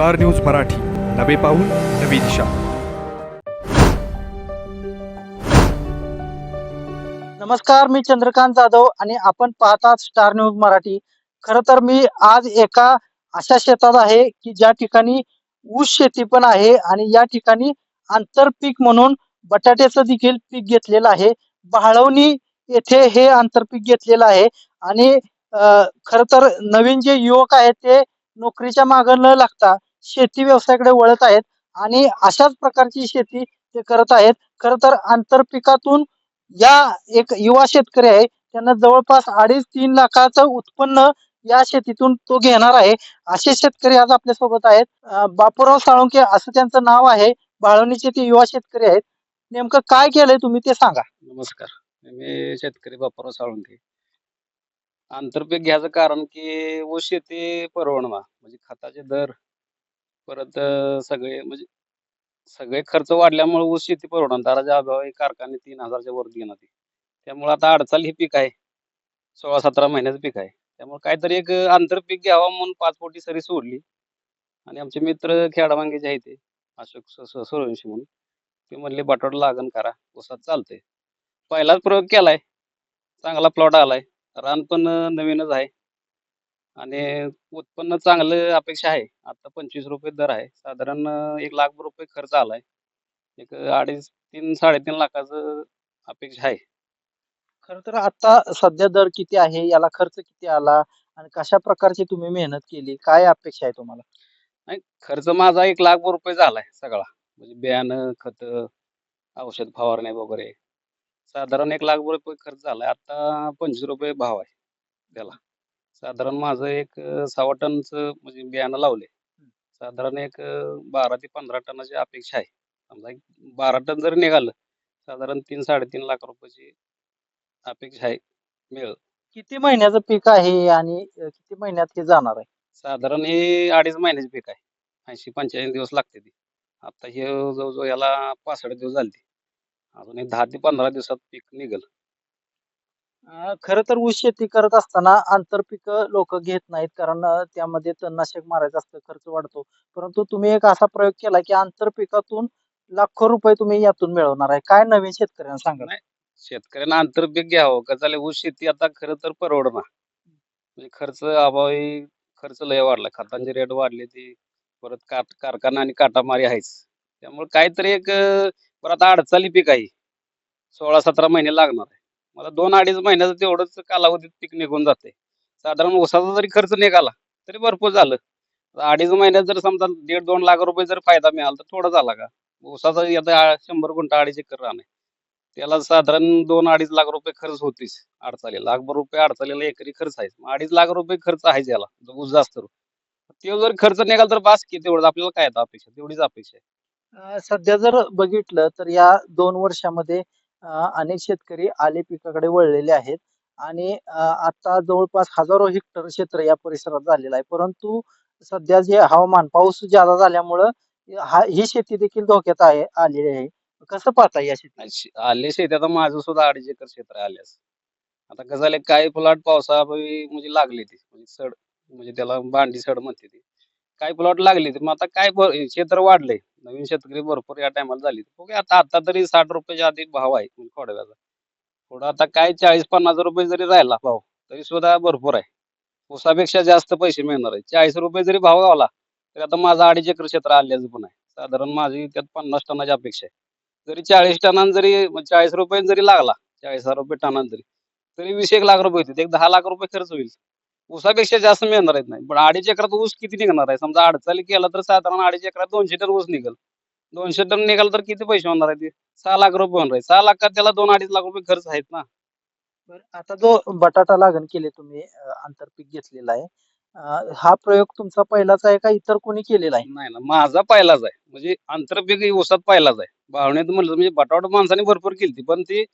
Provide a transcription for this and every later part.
Star news Marathi. नवे पाऊल नवी दिशा. नमस्कार मी चंद्रकांत जाधव आणि आपण पाहतात स्टार न्यूज मराठी. खर तर मी आज एका अशा शेतात आहे की ज्या ठिकाणी ऊस शेती पण आहे आणि या ठिकाणी आंतरपीक म्हणून बटाट्याचं देखील पीक घेतलेलं आहे. बाळवणी येथे हे आंतरपीक घेतलेलं आहे आणि खर तर नवीन जे युवक आहेत ते नोकरीच्या मागं न लागता शेती व्यवसायाकडे वळत आहेत आणि अशाच प्रकारची शेती ते करत आहेत. खर तर आंतरपिकातून या एक युवा शेतकरी आहे त्यांना जवळपास अडीच तीन लाखाचं उत्पन्न या शेतीतून तो घेणार आहे. असे शेतकरी आज आपल्यासोबत आहेत बापूराव साळुंके असं त्यांचं नाव आहे. बाळवणीचे ते युवा शेतकरी आहेत. नेमकं काय केलंय तुम्ही ते सांगा. नमस्कार. मी शेतकरी बापूराव साळुंके आंतरपीक घ्यायचं कारण की ऊस शेती परवडणार. म्हणजे खताचे दर परत सगळे म्हणजे सगळे खर्च वाढल्यामुळे ऊस शेती परवडणाराच्या अभावी कारखाने तीन हजारच्या वर घेणार ते. त्यामुळे आता अडचाल हे पीक आहे. सोळा सतरा महिन्याचं पीक आहे. त्यामुळे काहीतरी एक आंतरपीक घ्यावं म्हणून पाच पोटी सरी सोडली. आणि आमचे मित्र खेळामांगेचे आहे ते अशोक सूर्यवंशी म्हणून. ते म्हणले बटाटा लागण करा. ऊसात चालतंय. पहिलाच प्रयोग केलाय. चांगला प्लॉट आलाय. रान पण नवीनच आहे. आणि उत्पन्न चांगलं अपेक्षा आहे. आता पंचवीस रुपये दर आहे. साधारण एक लाख रुपये खर्च आलाय. एक अडीच तीन साडेतीन लाखाचं अपेक्षा आहे. खर तर आता सध्या दर किती आहे? याला खर्च किती आला? आणि कशा प्रकारची तुम्ही मेहनत केली? काय अपेक्षा आहे तुम्हाला? नाही खर्च माझा एक लाख रुपये झालाय सगळा. म्हणजे बियाणं खत औषध फवारण्या वगैरे. साधारण एक लाख रुपये खर्च झालाय. आता पंचवीस रुपये भाव आहे त्याला. साधारण माझं एक सव्वा टनचं म्हणजे बियाणं लावले साधारण एक बारा ते पंधरा टनाची अपेक्षा आहे. समजा एक बारा टन जर निघालं साधारण तीन साडेतीन लाख रुपयाची अपेक्षा आहे मिळेल. किती महिन्याचं पीक आहे आणि किती महिन्यात हे जाणार आहे? साधारण हे अडीच महिन्याचे पीक आहे. ऐंशी पंच्याऐंशी दिवस लागते ती. आता हे जवळजवळ याला पासष्ट दिवस झाले. अजून एक दहा ते पंधरा दिवसात पीक निघल. खर तर ऊस शेती करत असताना आंतरपीक लोक घेत नाहीत कारण त्यामध्ये तणनाशक मारायचं असतं खर्च वाढतो. परंतु तुम्ही एक असा प्रयोग केला की आंतरपिकातून लाखो रुपये तुम्ही यातून मिळवणार आहे. काय नवीन शेतकऱ्यांना सांगा नाही शेतकऱ्यांना आंतरपीक घ्यावं. का झाले ऊस शेती आता खरं तर परवडणार. म्हणजे खर्च अभावी खर्च लय वाढला. खतांचे रेट वाढले ते परत काट कारखाना आणि काटामारी आहेच. त्यामुळे काहीतरी एक परत अडचाली पीक आहे. सोळा सतरा महिने लागणार आहे. मला दोन अडीच महिन्याचं तेवढंच कालावधीत पीक निघून जाते. साधारण ऊसाचा जरी खर्च निघाला तरी भरपूर झालं. अडीच महिन्यात जर समजा दीड दोन लाख रुपये जर फायदा मिळाला तर थोडा झाला का? ऊसाचा आता शंभर गुंठा अडीच एकर राहणे त्याला साधारण दोन अडीच लाख रुपये खर्च होतीच अडचाली लाखभर रुपये अडचालीला एकरी खर्च आहे अडीच लाख रुपये खर्च आहे याला ऊस जास्त ते जर खर्च निघाला तर बास की तेवढं आपल्याला काय अपेक्षा? तेवढीच अपेक्षा आहे. सध्या जर बघितलं तर या दोन वर्षामध्ये अनेक शेतकरी आले पिकाकडे वळलेले आहेत. आणि आता जवळपास हजारो हेक्टर क्षेत्र या परिसरात झालेलं आहे. परंतु सध्या जे हवामान पाऊस ज्यादा झाल्यामुळं हा ही शेती देखील धोक्यात आहे आलेली आहे. कसं पाहता या शेती आले शेती आता माझं सुद्धा अडीच एकर क्षेत्र आल्यास. आता कसं झालं काही प्लॉट पावसापूर्वी म्हणजे लागले ते. म्हणजे सड म्हणजे त्याला बांडी सड म्हणते ते. काही प्लॉट लागले ते. मग आता काय क्षेत्र वाढलंय. नवीन शेतकरी भरपूर या टायमाला झाली बघूया आता आता तरी साठ रुपयाच्या आधी भाव आहे म्हणजे खोडव्याचा. थोडा आता काय चाळीस पन्नास रुपये जरी राहिला भाव तरी सुद्धा भरपूर आहे. ऊसापेक्षा जास्त पैसे मिळणार आहे चाळीस रुपये जरी भाव गावला तरी आता माझा अडीच एकर क्षेत्र आल्याचं पण आहे. साधारण माझी त्यात पन्नास टनाची अपेक्षा आहे. जरी चाळीस टनान जरी म्हणजे चाळीस रुपये जरी लागला चाळीस हजार रुपये टनान जरी तरी वीस एक लाख रुपये होतील. एक दहा लाख रुपये खर्च होईल. ऊसापेक्षा जास्त मिळणार आहेत नाही. पण अडीच एकरात ऊस किती निघणार आहे? समजा अडचाली केला तर साधारण अडीच एकरात दोनशे टन ऊस निघेल. दोनशे टन निघाल तर किती पैसे होणार आहेत? ते? सहा लाख रुपये होणार आहे सहा लाखात त्याला दोन अडीच लाख रुपये खर्च आहेत ना. बरं, आता जो बटाटा लागण केले तुम्ही अं, आंतरपीक घेतलेला आहे अं, हा प्रयोग तुमचा पहिलाच आहे का इतर कोणी केलेला आहे? नाही ना माझा पहिलाच आहे. म्हणजे आंतरपीक ही ऊसात पहिलाच आहे. भावण्यात म्हणलं म्हणजे बटाटा माणसाने भरपूर केलती पण ती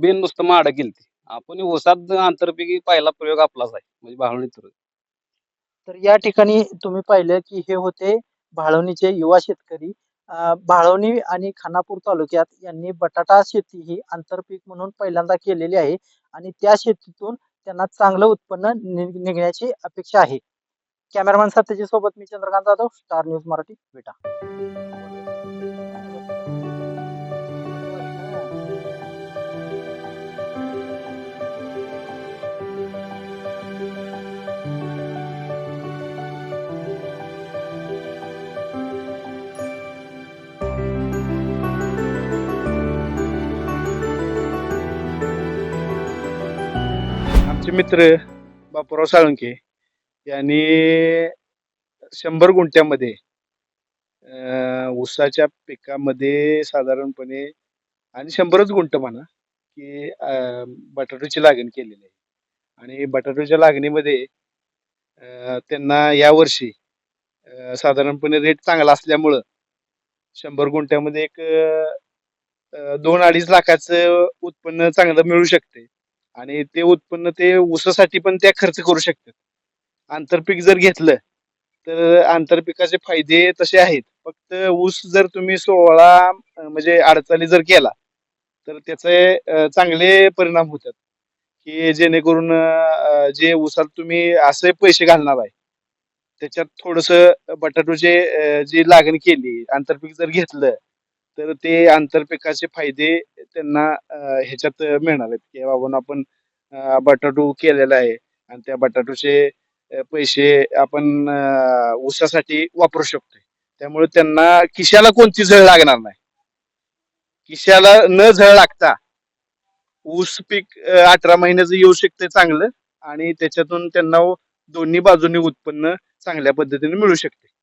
बिन नुसतं माड केलती. आपण ही ऊसात आंतरपीक पहिला प्रयोग आपलाच आहे म्हणजे भावणीत तर. या ठिकाणी तुम्ही पाहिलं की हे होते भाळवणीचे युवा शेतकरी. भाळवणी आणि खानापूर तालुक्यात यांनी बटाटा शेती ही आंतरपीक म्हणून पहिल्यांदा केलेली आहे आणि त्या शेतीतून त्यांना चांगलं उत्पन्न नि- निघण्याची अपेक्षा आहे. कॅमेरामॅन सत्यजी सोबत मी चंद्रकांत जाधव स्टार न्यूज मराठी बेटा मित्र बापूराव साळुंके यांनी शंभर गुंठ्यामध्ये ऊसाच्या पिकामध्ये साधारणपणे आणि शंभरच गुंठ म्हणा की अं, बटाटोची लागण केलेली आहे. आणि बटाटोच्या लागणीमध्ये त्यांना यावर्षी वर्षी साधारणपणे रेट चांगला असल्यामुळं शंभर गुंठ्यामध्ये एक दोन अडीच लाखाचं उत्पन्न चांगलं मिळू शकते आणि ते उत्पन्न ते ऊसासाठी पण त्या खर्च करू शकतात. आंतरपीक जर घेतलं तर आंतरपिकाचे फायदे तसे आहेत. फक्त ऊस जर तुम्ही सोळा म्हणजे अडचाली जर केला तर त्याचे चांगले परिणाम होतात. की जेणेकरून जे ऊसात तुम्ही असे पैसे घालणार आहे त्याच्यात थोडस बटाटोचे जी लागण केली आंतरपीक जर घेतलं तर ते आंतरपिकाचे फायदे त्यांना ह्याच्यात मिळणार आहेत की बाबून आपण बटाटू बटाटो केलेला आहे आणि त्या बटाटोचे पैसे आपण ऊसासाठी वापरू शकतोय. त्यामुळे त्यांना खिशाला कोणती झळ लागणार नाही. खिशाला न झळ लागता ऊस पीक अठरा महिन्याचं येऊ शकते चांगलं आणि त्याच्यातून त्यांना दोन्ही बाजूनी उत्पन्न चांगल्या पद्धतीने मिळू शकते